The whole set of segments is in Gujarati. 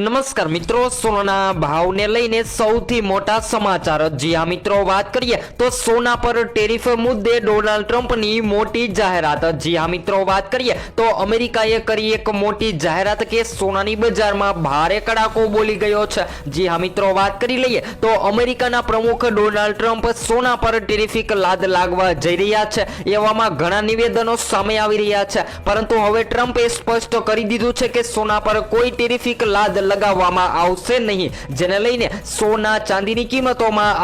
નમસ્કાર મિત્રો, સોનાના ભાવને લઈને સૌથી મોટા સમાચાર. જી આ મિત્રો, વાત કરીએ તો સોના પર ટેરિફ મુદ્દે ડોનાલ્ડ ટ્રમ્પની મોટી જાહેરાત. જી આ મિત્રો, વાત કરીએ તો અમેરિકાએ કરી એક મોટી જાહેરાત કે સોનાની બજારમાં ભારે કડાકો બોલી ગયો છે. જી હા મિત્રો, વાત કરી લઈએ તો અમેરિકાના પ્રમુખ ડોનાલ્ડ ટ્રમ્પ સોના પર ટેરિફિક લાદ લાગવા જઈ રહ્યા છે. એવામાં ઘણા નિવેદનો સામે આવી રહ્યા છે. પરંતુ હવે ટ્રમ્પે સ્પષ્ટ કરી દીધું છે કે સોના પર કોઈ ટેરિફિક લાદ લગાવવામાં આવશે નહીં. જેને લઈને સોના ચાંદીની કિંમતોમાં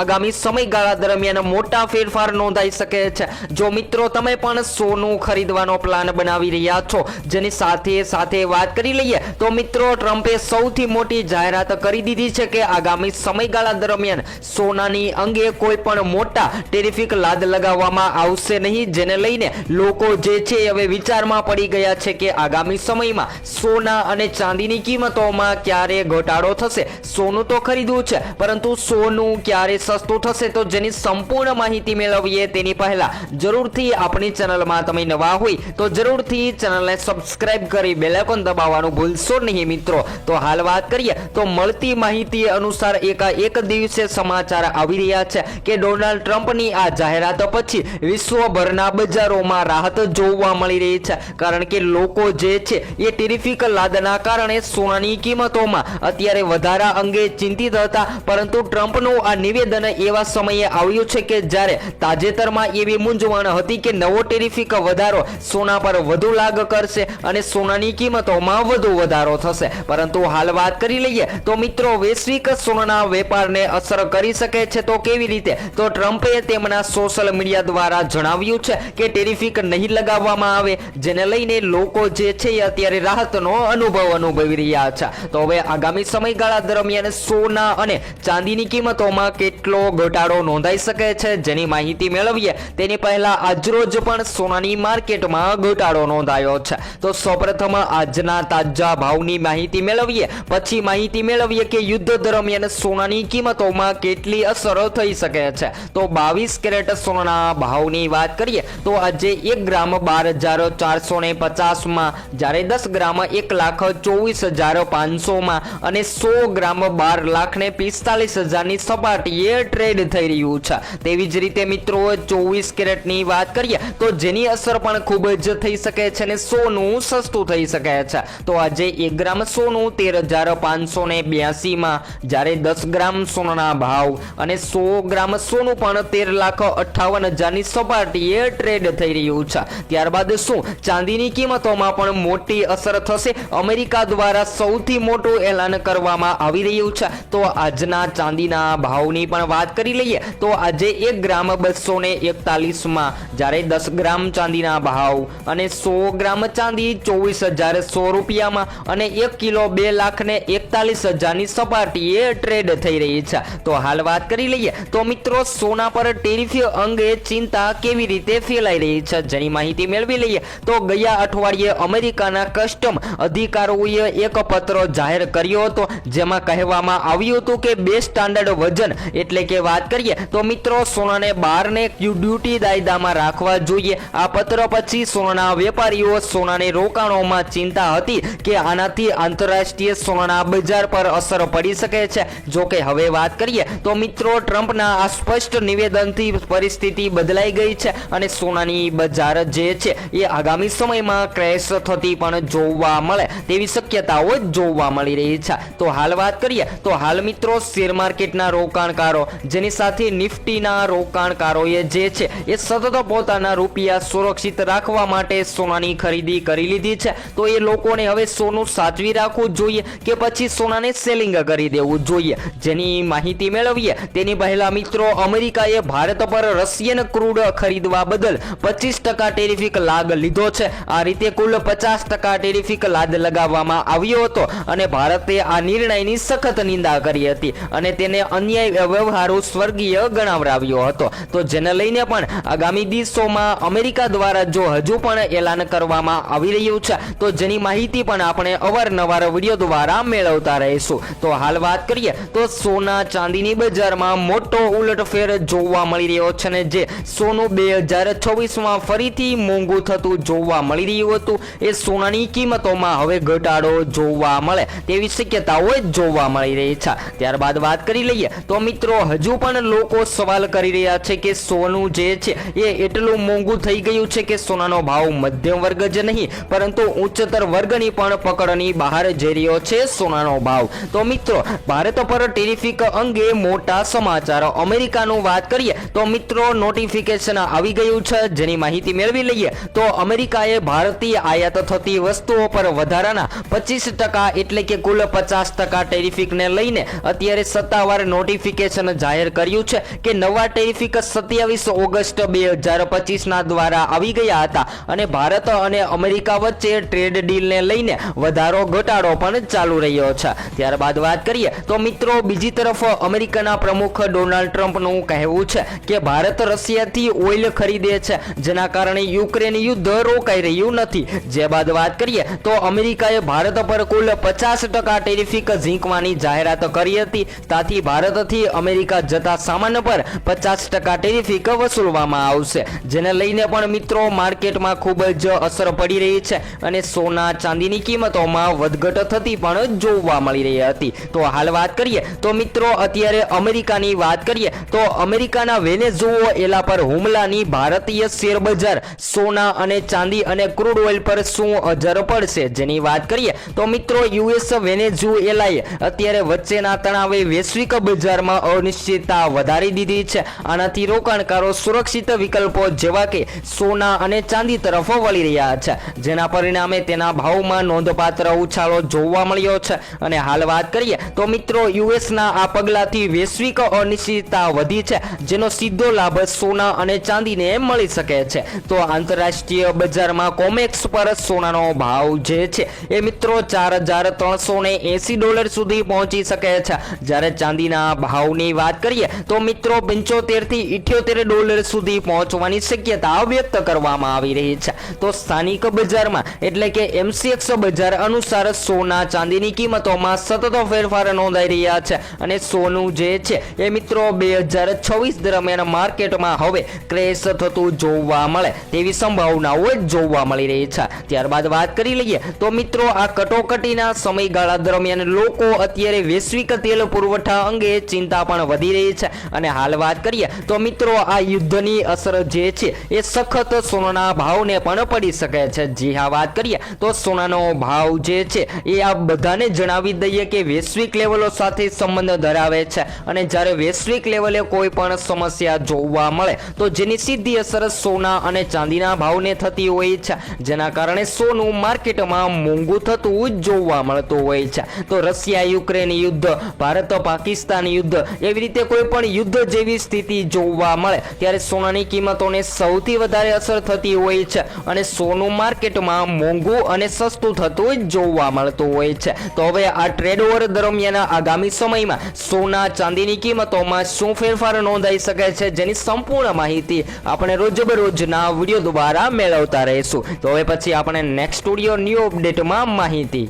આગામી સમયગાળા દરમિયાન મોટા ફેરફાર નોંધાઈ શકે છે. જો મિત્રો, તમે પણ સોનું ખરીદવાનો પ્લાન બનાવી રહ્યા છો, જેની સાથે સાથે વાત કરી લઈએ, તો મિત્રો, ટ્રમ્પે સૌથી મોટી જાહેરાત કરી દીધી છે કે આગામી સમયગાળા દરમિયાન સોનાની અંગે કોઈ પણ મોટા ટેરિફિક લાદ લગાવવામાં આવશે નહીં. જેને લઈને લોકો જે છે હવે વિચારમાં પડી ગયા છે કે આગામી સમયમાં સોના અને ચાંદીની કિંમતોમાં ક્યારે ઘટાડો થશે? સોનું તો ખરીદવું છે, પરંતુ સોનું ક્યારે સસ્તું થશે? તો જેની સંપૂર્ણ માહિતી મેળવીએ તેની પહેલા જરૂરથી આપણી ચેનલમાં તમે નવા હોય, તો જરૂરથી ચેનલને સબસ્ક્રાઇબ કરી બેલેકોન દબાવવાનું ભૂલશો નહીં મિત્રો. તો હાલ વાત કરીએ, તો મળતી માહિતી અનુસાર એકા એક દિવસે સમાચાર આવી રહ્યા છે કે ડોનાલ્ડ ટ્રમ્પની આ જાહેરાત પછી વિશ્વભરના બજારોમાં રાહત જોવા મળી રહી છે. કારણ કે લોકો જે છે એ ટેરિફિક લાદના કારણે સોનાની કિંમતોમાં અત્યારે વધારા અંગે ચિંતિત હતા, પરંતુ ટ્રમ્પનું આ નિવેદન એવા સમયે આવ્યું છે કે જ્યારે તાજેતરમાં એવી મૂંઝવણ હતી કે નવો ટેરિફિક વધારો સોના પર વધુ લાગ કરશે અને સોનાની કિંમતોમાં વધુ વધારો થશે. પરંતુ હાલ વાત કરી લઈએ તો મિત્રો, વૈશ્વિક સોનાના વેપારને અસર કરી શકે છે તો કેવી રીતે? તો ટ્રમ્પે તેમના સોશિયલ મીડિયા દ્વારા જણાવ્યું છે કે ટેરિફિક નહીં લગાવવામાં આવે, જેને લઈને લોકો જે છે અત્યારે રાહતનો અનુભવ અનુભવી રહ્યા છે. તો હવે આગામી સમયગાળા દરમિયાન સોના અને ચાંદીની કિંમતોમાં કેટલો ઘટાડો નોંધાઈ શકે છે જેની માહિતી મેળવીએ, તેની પહેલા આજરોજ પણ સોનાની માર્કેટમાં ઘટાડો નોંધાયો છે. તો સૌપ્રથમ આજના તાજા ભાવની માહિતી મેળવીએ, પછી માહિતી મેળવીએ કે યુદ્ધ દરમિયાન સોનાની કિંમતોમાં કેટલી અસર થઈ શકે છે. તો બાવીસ કેરેટ સોનાના ભાવની વાત કરીએ, તો આજે એક ગ્રામ બાર હજાર ચારસો ને પચાસમાં, જ્યારે દસ ગ્રામ એક લાખ ચોવીસ હજાર પાંચસોમાં અને સો ગ્રામ બાર લાખને પિસ્તાલીસ હજારની સપાટીએ ટ્રેડ થઈ રહ્યું છે. તેવી જ રીતે મિત્રો, ચોવીસ કેરેટની વાત કરીએ, તો જેની અસર પણ ખૂબ જ થઈ શકે છે અને સોનું સસ્તું થઈ શકે છે. તો આજે એક ગ્રામ સોનું તેર હજાર પાંચસો ને બ્યાસીમાં, જ્યારે દસ ગ્રામ સોનાના ભાવ અને સો ગ્રામ સોનું પણ તેર લાખ અઠ્ઠાવન હજારની સપાટીએ ટ્રેડ થઈ રહ્યું છે. ત્યારબાદ શું? ચાંદીની કિંમતોમાં પણ મોટી અસર થશે. અમેરિકા દ્વારા સૌથી મોટું એલાન કરવામાં આવી રહ્યું છે. તો આજના ચાંદીના ભાવની પણ વાત કરી લઈએ, તો આજે એક ગ્રામ બસો ને એકતાલીસમાં જ્યારે દસ ગ્રામ ચાંદીના ભાવ અને સો ગ્રામ ચાંદી ચોવીસ હજાર સો રૂપિયામાં અને એક કિલો બે લાખ ને એકતાલીસ હજારની સપાટીએ ટ્રેડ થઈ રહી છે. તો હાલ વાત કરી લઈએ, તો મિત્રો સોના પર ટેરિફ અંગે ચિંતા કેવી રીતે ફેલાઈ રહી છે જેની માહિતી મેળવી લઈએ. તો ગયા અઠવાડિયે અમેરિકાના કસ્ટમ અધિકારીઓએ એક પત્ર જાહેર કર્યો હતો, જેમાં કહેવામાં આવ્યું હતું કે બે સ્ટાન્ડર્ડ વજન એટલે કે વાત કરીએ તો મિત્રો સોનાને બારને ડ્યુટી દાયદામાં રાખવા જોઈએ. આ પત્ર પછી સોનાના વેપારીઓ સોનાની રોકાણોમાં ચિંતા હતી કે આનાથી આંતરરાષ્ટ્રીય સોનાના બજાર પર અસર પડી શકે છે. જો કે હવે વાત કરીએ તો મિત્રો ટ્રમ્પના આ સ્પષ્ટ નિવેદનથી પરિસ્થિતિ બદલાઈ ગઈ છે અને સોનાની બજાર જે છે એ આગામી સમયમાં ક્રેશ થતી પણ જોવા મળે તેવી શક્યતાઓ જોવા મળી રહી છે. તો હાલ વાત કરીએ, તો હાલ મિત્રો શેર માર્કેટના રોકાણકારો, જેની સાથે નિફ્ટીના રોકાણકારોએ જે છે, એ સતત પોતાના રૂપિયા સુરક્ષિત રાખવા માટે સોનાની ખરીદી કરી લીધી છે. તો એ લોકોને હવે સોનું સાચવી રાખવું જોઈએ કે પછી સોનાને સેલિંગ કરી દેવું જોઈએ? જેની માહિતી મેળવીએ, તેની પહેલા મિત્રો અમેરિકાએ ભારત પર રશિયન ક્રૂડ ખરીદવા બદલ પચીસ ટકા ટેરિફિક લાગ લીધો છે. આ રીતે કુલ પચાસ ટકા ટેરિફિક લાદ લગાવવામાં આવ્યો હતો. અને ભારતે આ નિર્ણયની સખત નિંદા કરી હતી અને તેને અન્યાય વ્યવહારો સ્વર્ગીય ગણાવરાવ્યો હતો. તો જેને લઈને પણ આગામી દિવસોમાં અમેરિકા દ્વારા જો હજુ પણ એલાન કરવામાં આવી રહ્યું છે, તો જેની માહિતી પણ આપણે અવારનવાર વીડિયો દ્વારા મેળવતા રહીશું. તો હાલ વાત કરીએ, તો સોના ચાંદીની બજારમાં મોટો ઉલટફેર જોવા મળી રહ્યો છે ને જે સોનું બે હજાર છવ્વીસમાં ફરીથી મોંઘું થતું જોવા મળી રહ્યું હતું. એ સોનાની કિંમતોમાં હવે ઘટાડો જોવા મળે તેવી શક્યતાઓ જોવા મળી રહી છે. ત્યારબાદ વાત કરી લઈએ તો મિત્રો, હજુ પણ લોકો સવાલ કરી રહ્યા છે કે સોનું જે છે એ એટલું મોંઘું થઈ ગયું છે કે સોનાનો ભાવ મધ્યમ વર્ગ જ નહીં, પરંતુ ઉચ્ચતર વર્ગની પણ પકડની બહાર જઈ રહ્યો છે સોનાનો ભાવ. તો મિત્રો, ભારત પર ટેરિફિક અંગે મોટા સમાચાર. અમેરિકાનું વાત કરીએ તો મિત્રો નોટિફિકેશન આવી ગયું છે. જેની માહિતી મેળવી લઈએ તો અમેરિકાએ ભારતીય આયાત થતી વસ્તુઓ પર વધારાના પચીસ ટકા એટલે કે કુલ પચાસ ટકા ટેરિફિકને લઈને અત્યારે સત્તાવાર નોટિફિકેશન જાહેર કર્યું છે કે નવા ટેરિફિક સત્યાવીસ ઓગસ્ટ બે હજાર પચીસના દ્વારા આવી ગયા હતા અને ભારત અને અમેરિકા વચ્ચે ટ્રેડ ડીલને લઈને વધારો ઘટાડો પણ ચાલુ રહ્યો છે. ત્યારબાદ વાત કરીએ તો મિત્રો બીજી તરફ અમેરિકાના પ્રમુખ ડોનાલ્ડ ટ્રમ્પનું કહેવું છે કે ભારત રશિયાથી ઓઇલ ખરીદે છે, જેના કારણે યુક્રેન યુદ્ધ રોકાઈ રહ્યું નથી. જે બાદ વાત કરીએ તો અમેરિકાએ ભારત પર કુલ પચાસ ટકા ટેરિફિક ઝીંકવાની જાહેરાત કરી હતી. ત્યાંથી ભારતથી અમેરિકા જતા સામાન પર પચાસ ટકા ટેરિફિક વસૂલવામાં આવશે. જેને લઈને પણ મિત્રો, માર્કેટમાં ખૂબ જ અસર પડી રહી છે અને સોના ચાંદીની કિંમતોમાં વધઘટ થતી પણ જોવા મળી રહી હતી. તો હાલ વાત કરીએ, તો મિત્રો, અત્યારે અમેરિકાની વાત કરીએ, તો અમેરિકાના વેનેઝુઓ એલા પર હુમલાની ભારતીય શેર બજાર સોના અને ચાંદી અને ક્રૂડ ઓઇલ પર શું અસર પડશે જેની વાત કરીએ, તો મિત્રો યુએસ વેનેઝુએલાએ અત્યારે વચ્ચેના તણાવે વૈશ્વિક બજારમાં અનિશ્ચિતતા વધારી દીધી છે. આનાથી રોકાણકારો સુરક્ષિત વિકલ્પો જેવા કે સોના અને ચાંદી તરફ વળી રહ્યા છે. જેના પરિણામે તેના ભાવમાં નોંધપાત્ર ઉછાળો જોવા મળ્યો છે. અને હાલ વાત કરીએ તો મિત્રો યુએસના આ પગલાથી વૈશ્વિક અનિશ્ચિતતા વધી છે, જેનો સીધો લાભ સોના અને ચાંદીને મળી શકે છે. તો આંતરરાષ્ટ્રીય બજારમાં કોમેક્સ પર સોનાનો ભાવ જે છે એ મિત્રો ચાર હજાર ત્રણસો ને એસી ડોલર સુધી પહોંચી શકે છે. જ્યારે ચાંદીના ભાવની વાત કરીએ, તો મિત્રો પંચોતેરથી ઇઠ્યોતેર ડોલર સુધી પહોંચવાની શક્યતા વ્યક્ત કરવામાં આવી રહી છે. તો સ્થાનિક બજારમાં, એટલે કે એમસીએક્સ બજાર અનુસાર સોના ચાંદીની કિંમતોમાં સતત ફેરફાર નોંધાઈ રહ્યા છે અને સોનું જે છે, એ મિત્રો બે હજાર છવ્વીસ દરમિયાન માર્કેટમાં હવે ક્રેશ થતું જોવા મળે તેવી સંભાવનાઓ જોવા મળી રહી છે. ત્યારબાદ વાત કરી લઈએ, તો મિત્રો આ કટોકટીના સમયગાળા દરમિયાન લોકો અત્યારે વૈશ્વિક તેલ પુરવઠા અંગે ચિંતા પણ વધી રહી છે. અને હાલ વાત કરીએ તો મિત્રો, આ યુદ્ધની અસર જે છે એ સખત સોનાના ભાવને પણ પડી શકે છે. જી હા, વાત કરીએ તો સોનાનો ભાવ જે છે એ આ બધાને જણાવી દઈએ કે વૈશ્વિક લેવલો સાથે સંબંધ ધરાવે છે. અને જ્યારે વૈશ્વિક લેવલે કોઈ પણ સમસ્યા જોવા મળે, તો જેની સીધી અસર સોના અને ચાંદીના ભાવને થતી હોય છે. જેના કારણે સોનું માર્કેટમાં મોંઘું થતું જોવા મળતું હોય છે. તો રશિયા યુક્રેન યુદ્ધ, ભારત પાકિસ્તાન યુદ્ધ, એવી રીતે કોઈ પણ યુદ્ધ જેવી સ્થિતિ જોવા મળે. ત્યારે સોનાની કિંમતોને સૌથી વધારે અસર થતી હોય છે અને સોનું માર્કેટમાં મોંઘું અને સસ્તું થતું જોવા મળતું હોય છે. તો હવે આ ટ્રેડ ઓવર દરમિયાન આગામી સમયમાં સોના ચાંદીની કિંમતોમાં શું ફેરફાર નોંધાઈ શકે છે જેની સંપૂર્ણ માહિતી આપણે રોજબરોજના વીડિયો દ્વારા મેળવતા રહીશું. તો હવે પછી આપણે નેક્સ્ટ સ્ટુડિયો ન્યૂ અપડેટમાં માહિતી.